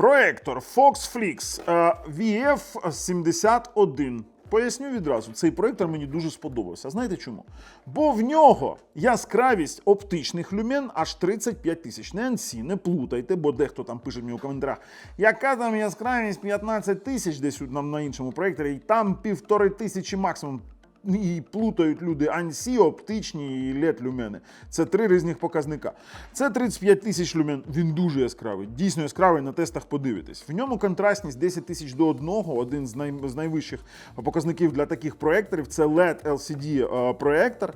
Проектор FoxFlix е, VF71. Поясню відразу, цей проектор мені дуже сподобався. Знаєте чому? Бо в нього яскравість оптичних люмен аж 35 тисяч. Не NC, не плутайте, бо дехто там пише мені у коментарях, яка там яскравість 15 тисяч десь на іншому проекторі, і там півтори тисячі максимум. І плутають люди ANSI, оптичні і LED люмени. Це три різних показника. Це 35 тисяч люмен. Він дуже яскравий. Дійсно яскравий на тестах подивитись. В ньому контрастність 10 тисяч до 1, один з, най, з найвищих показників для таких проекторів. Це LED LCD е, проектор.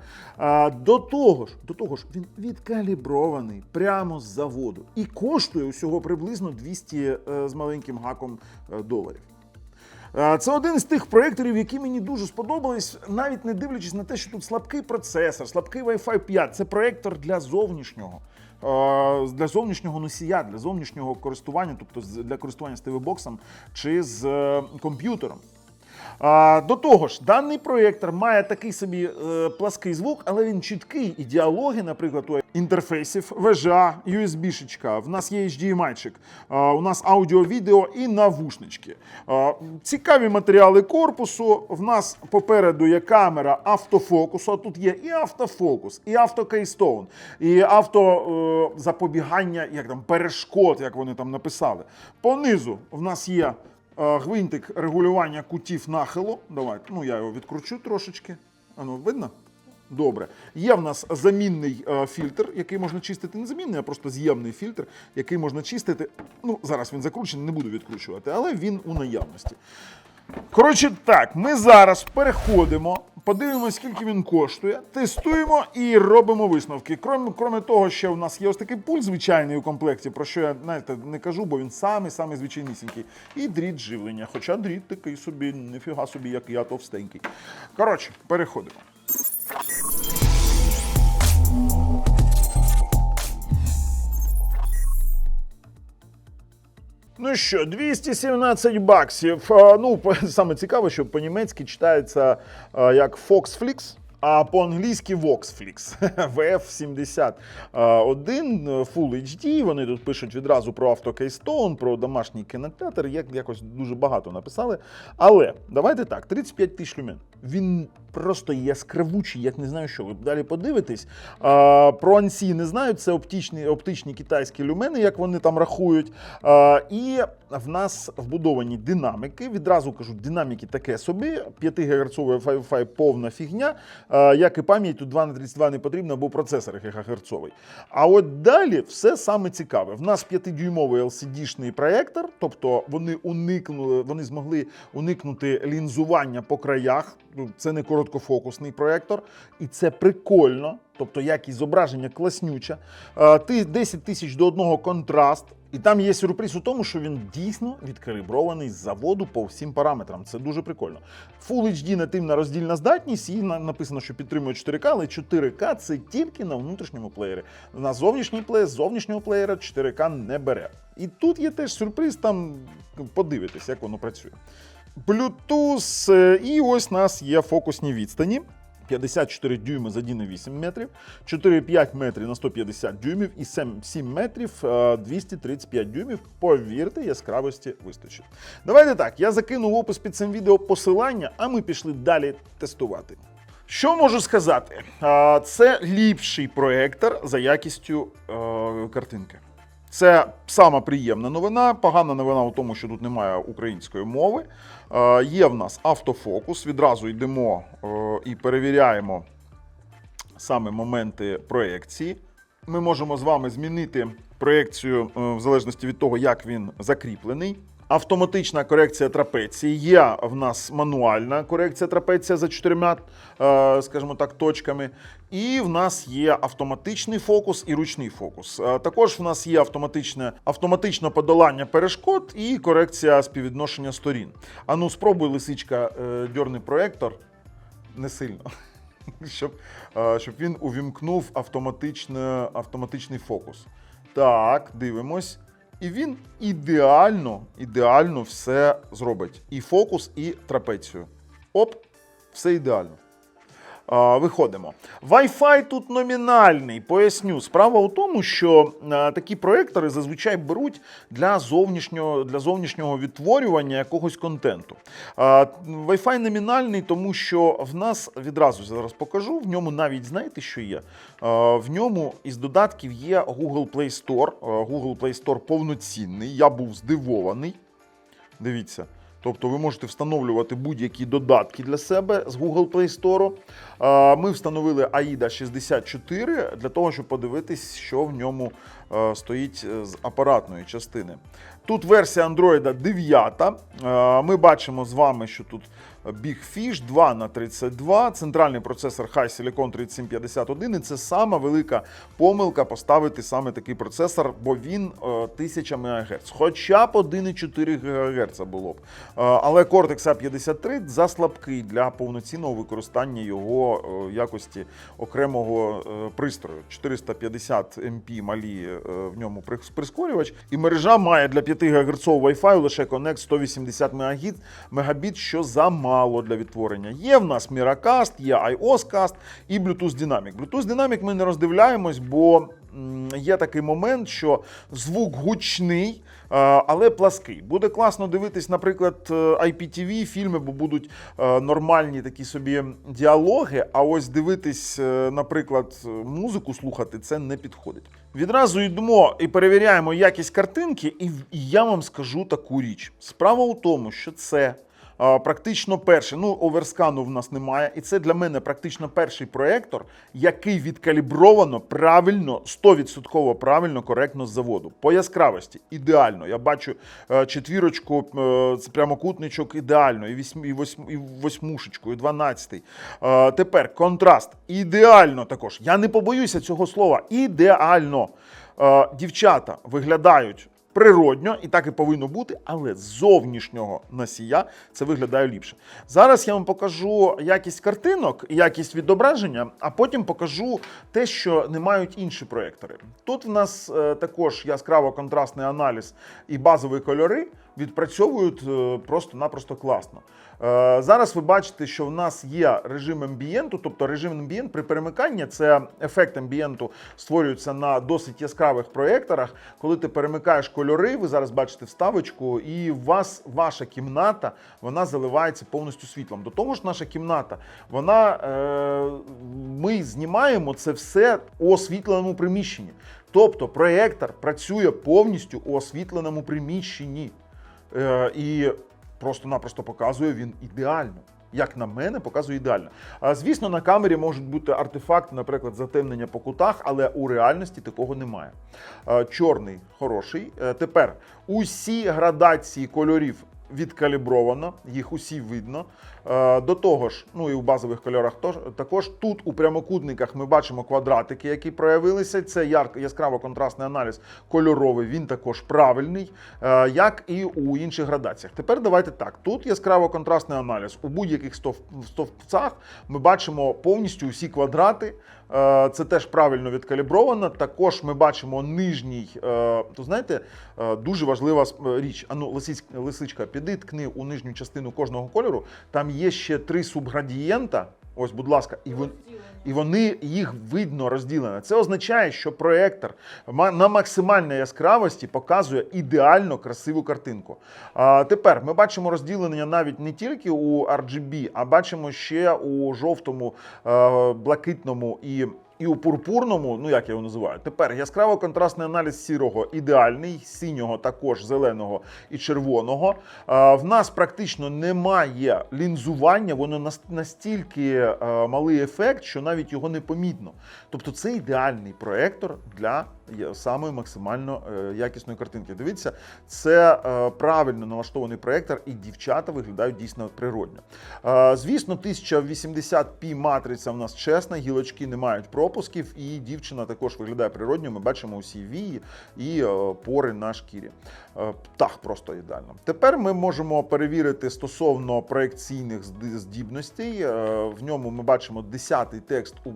До того ж, до того ж, він відкалібрований прямо з заводу і коштує усього приблизно 200 е, з маленьким гаком е, доларів. Е, Це один з тих проєкторів, які мені дуже сподобались, навіть не дивлячись на те, що тут слабкий процесор, слабкий Wi-Fi 5. Це проєктор для зовнішнього. е, Для зовнішнього носія, для зовнішнього користування, тобто для користування з ТВ-боксом чи з е, комп'ютером. А, до того ж, даний проєктор має такий собі е, плаский звук, але він чіткий. І діалоги, наприклад, у інтерфейсів, VGA, USB-шечка, в нас є HDMI-чик, а, у нас аудіо-відео і навушнички. А, цікаві матеріали корпусу. В нас попереду є камера автофокусу. а Тут є і автофокус, і автокейстоун, і автозапобігання, як там перешкод, як вони там написали. Понизу в нас є. Е, Гвинтик регулювання кутів нахилу. Давайте, ну я його відкручу трошечки. Ану, видно? Добре. Є в нас замінний е, фільтр, який можна чистити. Не замінний, а просто з'ємний фільтр, який можна чистити. Ну, зараз він закручений, не буду відкручувати, але він у наявності. Коротше, так, ми зараз переходимо, подивимося, скільки він коштує, тестуємо і робимо висновки. Крім, крім того, що в нас є ось такий пульт звичайний у комплекті, про що я знаєте, не кажу, бо він самий самий звичайнісінький. І дріт живлення. Хоча дріт такий собі, ніфіга собі, як я товстенький. Коротше, переходимо. Ну що, 217 баксів. Ну, по- саме цікаво, що по-німецьки читається а, як Foxflix, а по-англійськи Voxflix. VF71 Full HD. Вони тут пишуть відразу про автокейстоун, про домашній кінотеатр. Як якось дуже багато написали. Але давайте так: 35 тисяч люмен. Він просто яскравучий, як не знаю що. Ви далі подивитесь. А, про ANSI не знаю, це оптичні, оптичні китайські люмени, як вони там рахують. А, і в нас вбудовані динамики. Відразу кажу, динаміки таке собі. 5 ГГц Wi-Fi повна фігня. Як і пам'ять, тут 2 на 32 не потрібно, бо процесор ГГц. А от далі все саме цікаве. В нас 5-дюймовий LCD-шний проєктор, тобто вони уникнули, вони змогли уникнути лінзування по краях. Ну, Це не короткофокусний проєктор, і це прикольно. Тобто якість зображення класнюча. Е, Ти 10 тисяч до одного контраст. І там є сюрприз у тому, що він дійсно відкалібрований з заводу по всім параметрам. Це дуже прикольно. Full HD нативна роздільна здатність, і написано, що підтримує 4К, але 4К це тільки на внутрішньому плеєрі. На зовнішній плеєр, зовнішнього плеєра 4К не бере. І тут є теж сюрприз, там подивитись, як воно працює. Bluetooth, е, і ось у нас є фокусні відстані. 54 дюйми за 1,8 метрів, 4,5 метрів на 150 дюймів і 7, 7 метрів е, 235 дюймів. Повірте, яскравості вистачить. Давайте так, я закину в опис під цим відео посилання, а ми пішли далі тестувати. Що можу сказати? Це ліпший проектор за якістю е, картинки. Це сама приємна новина. Погана новина у тому, що тут немає української мови. Е, є в нас автофокус. Відразу йдемо е, і перевіряємо саме моменти проекції. Ми можемо з вами змінити проекцію е, в залежності від того, як він закріплений. Автоматична корекція трапеції. Є в нас мануальна корекція трапеція за чотирма, е, скажімо так, точками. І в нас є автоматичний фокус і ручний фокус. Е, Також в нас є автоматичне, автоматичне подолання перешкод і корекція співвідношення сторін. Ану, спробуй, лисичка, е, дьорни проектор не сильно. Щоб, щоб він увімкнув автоматичне, автоматичний фокус. Так, дивимось. І він ідеально, ідеально все зробить. І фокус, і трапецію. Оп, все ідеально. Виходимо. Wi-Fi тут номінальний. Поясню. Справа у тому, що такі проектори зазвичай беруть для зовнішнього, для зовнішнього відтворювання якогось контенту. Wi-Fi номінальний, тому що в нас відразу зараз покажу. В ньому навіть знаєте, що є? В ньому із додатків є Google Play Store. Google Play Store повноцінний. Я був здивований. Дивіться. Тобто ви можете встановлювати будь-які додатки для себе з Google Play Store. Ми встановили AIDA 64 для того, щоб подивитись, що в ньому стоїть е, з апаратної частини. Тут версія Android 9. Е, Ми бачимо з вами, що тут Big Fish 2 на 32, центральний процесор High Silicon 3751. І це сама велика помилка поставити саме такий процесор, бо він е, 1000 МГц. Хоча б 1,4 ГГц було б. Е, Але Cortex A53 заслабкий для повноцінного використання його е, якості окремого е, пристрою. 450 МП малі е, в ньому прис- прискорювач. І мережа має для 5 ГГц Wi-Fi лише Connect 180 Мбіт, що замало для відтворення. Є в нас Miracast, є iOScast і Bluetooth Dynamic. Bluetooth Dynamic ми не роздивляємось, бо є такий момент, що звук гучний, е, але плаский. Буде класно дивитись, наприклад, е, IPTV фільми, бо будуть е, нормальні такі собі діалоги. А ось дивитись, наприклад, музику слухати, це не підходить. Відразу йдемо і перевіряємо якість картинки, і я вам скажу таку річ. Справа у тому, що це. Практично перший, ну оверскану в нас немає, і це для мене практично перший проектор, який відкалібровано правильно, 100% правильно, коректно з заводу. По яскравості ідеально. Я бачу е, четвірочку, е, прямокутничок ідеально, і, вісьм, і, восьм, і восьмушечку, і дванадцятий. Е, тепер контраст ідеально також. Я не побоюся цього слова. Ідеально. Дівчата виглядають природньо, і так і повинно бути, але з зовнішнього носія це виглядає ліпше. Зараз я вам покажу якість картинок, якість відображення, а потім покажу те, що не мають інші проєктори. Тут в нас е, також яскраво контрастний аналіз і базові кольори відпрацьовують е, просто-напросто класно. Е, Зараз ви бачите, що в нас є режим амбієнту, тобто режим амбієнт при перемиканні це ефект амбієнту створюється на досить яскравих проєкторах. Коли ти перемикаєш кольори, ви зараз бачите вставочку, і вас ваша кімната вона заливається повністю світлом. До того ж, наша кімната, вона е, ми знімаємо це все у освітленому приміщенні. Тобто проєктор працює повністю у освітленому приміщенні. Е, і просто-напросто показує він ідеально. Як на мене, показує ідеально. А, звісно, на камері можуть бути артефакти, наприклад, затемнення по кутах, але у реальності такого немає. А, чорний хороший. А, тепер усі градації кольорів відкалібровано, їх усі видно. Е, До того ж, ну і у базових кольорах також тут у прямокутниках ми бачимо квадратики, які проявилися. Це яскраво контрастний аналіз кольоровий, він також правильний, е, як і у інших градаціях. Тепер давайте так. Тут яскраво контрастний аналіз. У будь-яких стовпцях ми бачимо повністю усі квадрати. Е, Це теж правильно відкалібровано. Також ми бачимо нижній. То знаєте, дуже важлива річ. Ану, лисичка, піди ткни у нижню частину кожного кольору. Там є ще три субградієнта. Ось, будь ласка, і вони, І вони їх видно розділено. Це означає, що проектор на максимальній яскравості показує ідеально красиву картинку. А тепер ми бачимо розділення навіть не тільки у RGB, а бачимо ще у жовтому, е, блакитному і. І у пурпурному, ну як я його називаю, тепер яскраво контрастний аналіз сірого ідеальний, синього, також зеленого і червоного. А, в нас практично немає лінзування, воно настільки е, малий ефект, що навіть його не помітно. Тобто це ідеальний проектор для самої максимально е, якісної картинки. Дивіться, це е, правильно налаштований проектор, і дівчата виглядають дійсно природньо. Е, Звісно, 1080p матриця в нас чесна, гілочки не мають профілю. Пропусків, і дівчина також виглядає природньо. Ми бачимо усі вії і е, пори на шкірі. Е, птах просто ідеально. Тепер ми можемо перевірити стосовно проекційних зд- здібностей. Е, В ньому ми бачимо 10-й текст у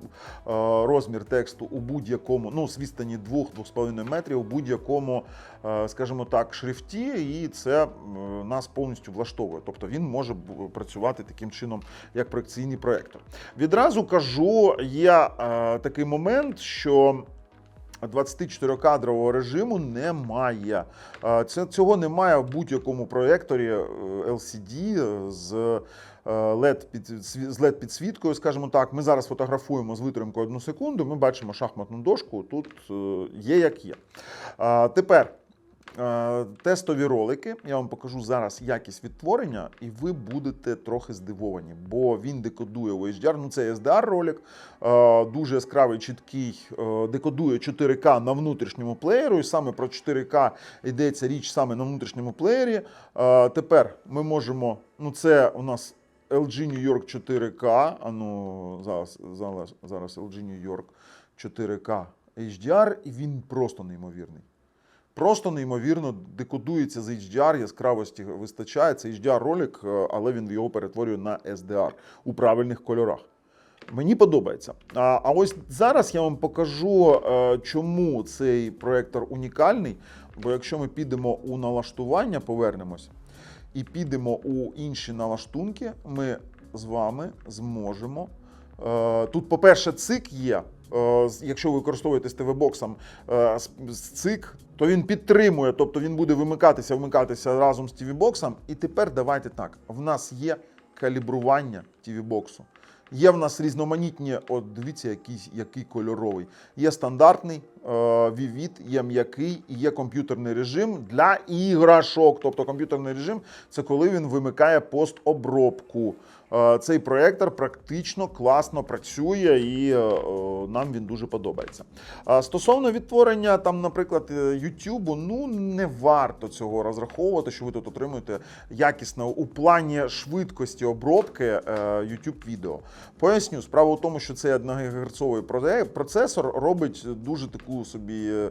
розмір тексту у будь-якому, ну з відстані 2-2,5 метрів у будь-якому, скажімо так, шрифті, і це е, нас повністю влаштовує. Тобто він може працювати таким чином, як проекційний проектор. Відразу кажу, є е, такий момент, що 24-кадрового режиму немає. Е, цього немає в будь-якому проєкторі е, LCD з е, LED підсвіткою, скажімо так. Ми зараз фотографуємо з витримкою одну секунду. Ми бачимо шахматну дошку. Тут е, є як є. Тепер. Е, Тестові ролики. Я вам покажу зараз якість відтворення, і ви будете трохи здивовані, бо він декодує у HDR. Ну це SDR ролик, е, дуже яскравий, чіткий, е, декодує 4К на внутрішньому плеєру. І саме про 4К йдеться річ саме на внутрішньому плеєрі. Тепер ми можемо. Ну, це у нас LG New York 4K. А ну зараз, зараз, зараз LG New York 4K HDR, і він просто неймовірний. Просто неймовірно декодується з HDR, яскравості вистачає. Це HDR ролик, е, але він його перетворює на SDR у правильних кольорах. Мені подобається. А, а ось зараз я вам покажу, е, чому цей проектор унікальний. Бо якщо ми підемо у налаштування, повернемось і підемо у інші налаштунки, ми з вами зможемо. Е, Тут, по-перше, цик є. Якщо ви використовуєте ТВ-боксом цик, то він підтримує, тобто він буде вимикатися, вмикатися разом з TV-боксом. І тепер давайте так: в нас є калібрування TV-боксу. Є в нас різноманітні, от дивіться, який, який кольоровий. Є стандартний Vivid, є м'який і є комп'ютерний режим для іграшок. Тобто комп'ютерний режим це коли він вимикає постобробку. Е, цей проектор практично класно працює і е, е, нам він дуже подобається. Стосовно відтворення, там, наприклад, е, YouTube, ну не варто цього розраховувати, що ви тут отримуєте якісно у плані швидкості обробки е, YouTube відео. Поясню, справа в тому, що цей 1 ГГц процесор робить дуже таку собі е,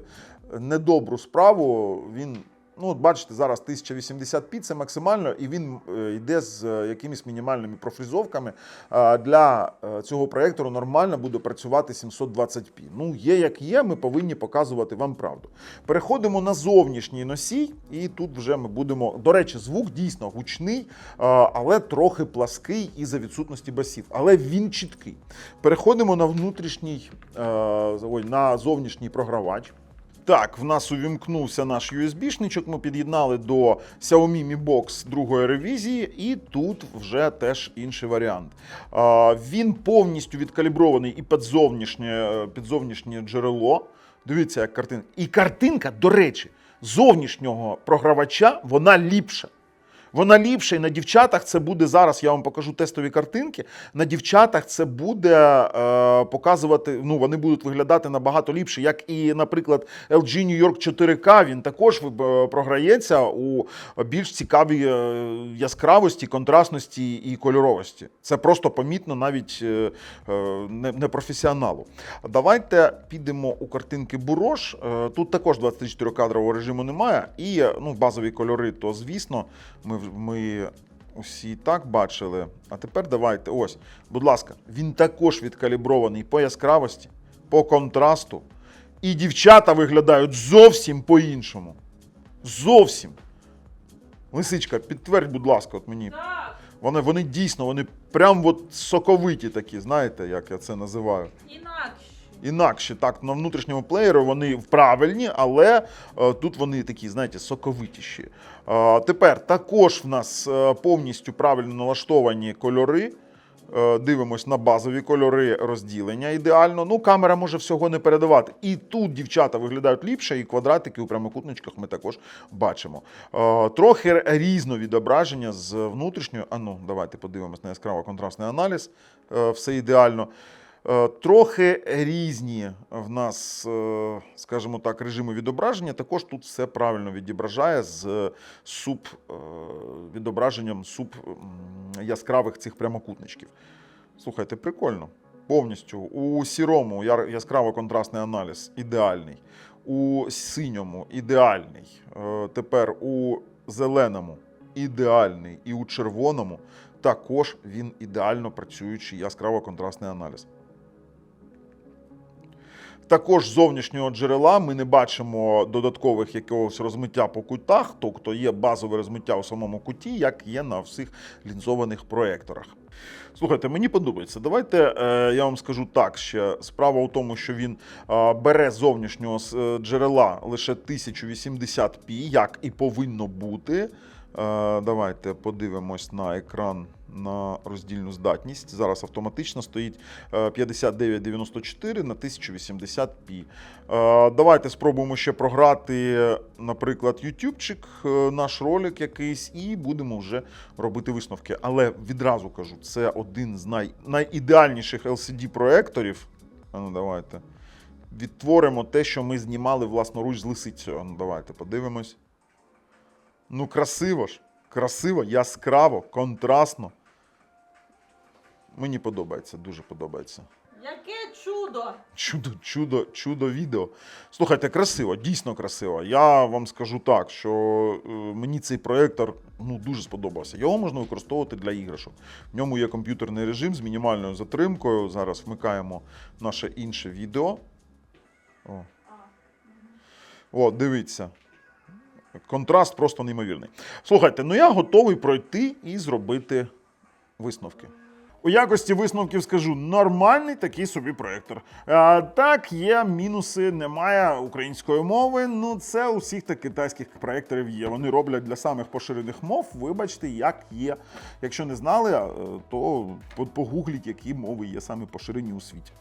недобру справу. Він Ну, от бачите, зараз 1080p це максимально, і він е, йде з е, якимись мінімальними профрізовками. Для е, цього проєктору нормально буде працювати 720p. Ну, є як є, ми повинні показувати вам правду. Переходимо на зовнішній носій, і тут вже ми будемо. До речі, звук дійсно гучний, але трохи плаский із-за відсутності басів. Але він чіткий. Переходимо на внутрішній, ой, на зовнішній програвач. Так, в нас увімкнувся наш USB-шничок. Ми під'єднали до Xiaomi Mi Box другої ревізії, і тут вже теж інший варіант. Він повністю відкалібрований і під зовнішнє, під зовнішнє джерело. Дивіться, як картинка. І картинка, до речі, зовнішнього програвача вона ліпша. Вона ліпша, і на дівчатах це буде зараз. Я вам покажу тестові картинки. На дівчатах це буде е, показувати. Ну вони будуть виглядати набагато ліпше, як і, наприклад, LG New York 4K, Він також е, програється у більш цікавій е, яскравості, контрастності і кольоровості. Це просто помітно навіть е, е, не, не професіоналу. Давайте підемо у картинки Бурош. Тут також 24 кадрового режиму немає. І ну, базові кольори, то звісно, ми, в- ми усі і так бачили. А тепер давайте. Ось, будь ласка, він також відкалібрований по яскравості, по контрасту. І дівчата виглядають зовсім по-іншому. Зовсім. Лисичка, підтвердь, будь ласка, от мені. Вони, вони дійсно, вони прям от соковиті такі, знаєте, як я це називаю. інакше. Інакше так на внутрішньому плеєру вони правильні, але е, тут вони такі, знаєте, соковитіші. Е, тепер також в нас е, повністю правильно налаштовані кольори. Дивимось на базові кольори розділення ідеально. Ну, камера може всього не передавати. І тут дівчата виглядають ліпше, і квадратики у прямокутничках ми також бачимо. Трохи різно відображення з внутрішньої. А ну, давайте подивимось на яскраво контрастний аналіз. Все ідеально. Е, Трохи різні в нас, е, скажімо так, режими відображення. Також тут все правильно відображає з е, відображенням суп яскравих цих прямокутничків. Слухайте, прикольно. Повністю. У сірому яскраво контрастний аналіз ідеальний. У синьому ідеальний. Тепер у зеленому ідеальний. І у червоному також він ідеально працюючий яскраво контрастний аналіз. Також зовнішнього джерела ми не бачимо додаткових якогось розмиття по кутах, тобто є базове розмиття у самому куті, як є на всіх лінзованих проекторах. Слухайте, мені подобається. Давайте е, я вам скажу так ще. Справа у тому, що він е, бере зовнішнього е, джерела лише 1080p, як і повинно бути. Е, давайте подивимось на екран на роздільну здатність. Зараз автоматично стоїть е, 5994 на 1080p. Е, Давайте спробуємо ще програти, наприклад, ютубчик, е, наш ролик якийсь, і будемо вже робити висновки. Але відразу кажу, це один з най... найідеальніших LCD-проекторів. Ну давайте. Відтворимо те, що ми знімали власноруч з лисицею. Ну давайте подивимось. Ну, красиво ж. Красиво, яскраво, контрастно. Мені подобається, дуже подобається. Яке чудо! Чудо, чудо, чудо відео. Слухайте, красиво, дійсно красиво. Я вам скажу так, що е, мені цей проєктор ну, дуже сподобався. Його можна використовувати для іграшок. В ньому є комп'ютерний режим з мінімальною затримкою. Зараз вмикаємо наше інше відео. О, О дивіться. Контраст просто неймовірний. Слухайте, ну я готовий пройти і зробити висновки. У якості висновків скажу нормальний такий собі проєктор. А, Так, є мінуси, немає української мови. Ну це у всіх та китайських проєкторів є. Вони роблять для самих поширених мов. Вибачте, як є. Якщо не знали, то погугліть, які мови є саме поширені у світі.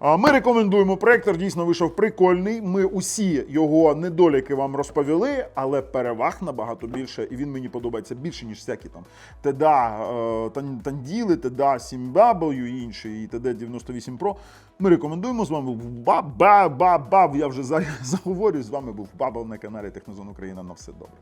Ми рекомендуємо проєктор, дійсно вийшов прикольний. Ми усі його недоліки вам розповіли, але переваг набагато більше, і він мені подобається більше, ніж всякі там теда е, танділи, теда сі. 8W і інші, і ТД 98 Pro. Ми рекомендуємо з вами був ба-ба-ба-бав. Я вже заговорюю. З вами був Бабл на каналі Технозон Україна. На все добре.